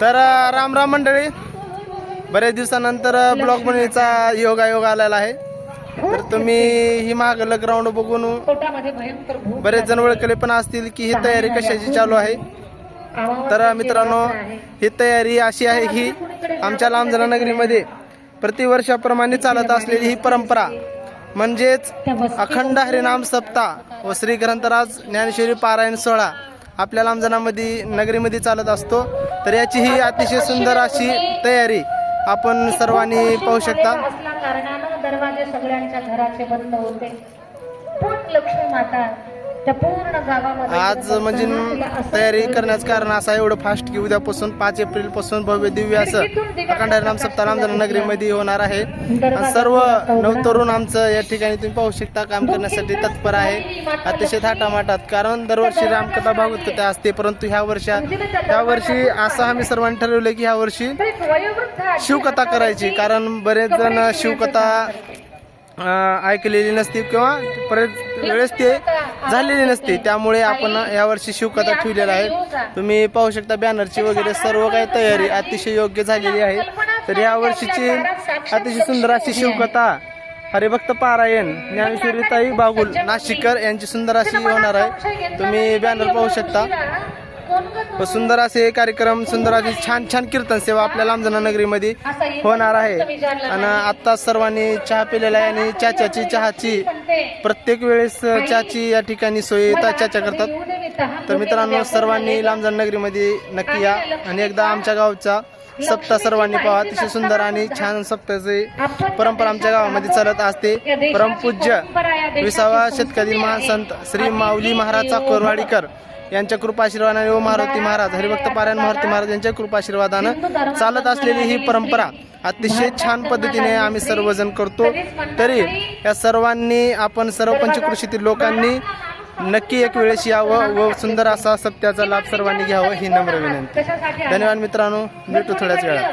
तर राम राम मंडळी. बऱ्याच दिवसानंतर ब्लॉग बनवण्याचा योग आयोग आलेला आहे. तर तुम्ही ही मागलं ग्राउंड बघून बरेच जण ओळखले पण असतील की ही तयारी कशाची चालू आहे. तर मित्रांनो ही तयारी अशी आहे की आमच्या लांबजना नगरीमध्ये प्रतिवर्षाप्रमाणे चालत असलेली ही परंपरा म्हणजेच अखंड हरिनाम सप्ताह व श्री ग्रंथराज ज्ञानेश्वरी पारायण सोहळा. आपल्या लांबजनामध्ये नगरीमध्ये चालत असतो. तर याची ही अतिशय सुंदर अशी तयारी आपण सर्वांनी पाहू शकता. दरवाजे सगळ्यांच्या घराचे बंद होते. पण लक्ष्मी माता आज म्हणजे तयारी करण्याचं कारण असं आहे एवढं फास्ट की उद्यापासून पाच एप्रिलपासून भव्य दिव्य असं अखंड हरिनाम सप्ताह नगरीमध्ये होणार आहे. सर्व नवतरुण आमचं या ठिकाणी तुम्ही पाहू शकता काम करण्यासाठी तत्पर आहे. अतिशय थाटामाटात कारण दरवर्षी रामकथा भागवत कथा असते परंतु ह्या वर्षा ह्या वर्षी असं आम्ही सर्वांनी ठरवलं की ह्या वर्षी शिवकथा करायची कारण बरेच जण शिवकथा ऐकलेली नसते किंवा बरेच वेळेस ते झालेली नसते. त्यामुळे आपण यावर्षी शिवकथा ठेवलेला आहे. तुम्ही पाहू शकता बॅनरची वगैरे सर्व काही तयारी अतिशय योग्य झालेली आहे. तर या वर्षीची अतिशय सुंदर अशी शिवकथा हरिभक्त पारायण ज्ञानेश्वरीताई बागुल नाशिकर यांची सुंदर अशी होणार आहे. तुम्ही बॅनर पाहू शकता. व सुंदर असे कार्यक्रम सुंदर असे छान छान कीर्तन सेवा आपल्या लांबजना नगरीमध्ये होणार आहे. आणि आता सर्वांनी चहा पिलेला आहे आणि चाच्याची चहाची प्रत्येक वेळेस चहाची या ठिकाणी सोय चाच्या चर्चा करतात. तर मित्रांनो सर्वांनी लांबजन नगरीमध्ये नक्की या. आणि एकदा आमच्या गावचा सप्ताह सर्वांनी पाहा. अतिशय सुंदर आणि छान सप्ताहाची परंपरा आमच्या गावामध्ये चालत असते. परमपूज्य विसावा शेतकरी महासंत श्री माऊली महाराज कोरवाडीकर यांच्या कृपाशीर्वादाने व मारुती महाराज हरिभक्त पारायण मारुती महाराज यांच्या कृपाशीर्वादानं चालत असलेली ही परंपरा अतिशय छान पद्धतीने आम्ही सर्वजण करतो. तरी या सर्वांनी आपण सर्व पंचकृषीतील लोकांनी नक्की एक वेळेस यावं व सुंदर असा सत्याचा लाभ सर्वांनी घ्यावा ही नम्र विनंती. धन्यवाद मित्रांनो भेटू थोड्याच वेळात.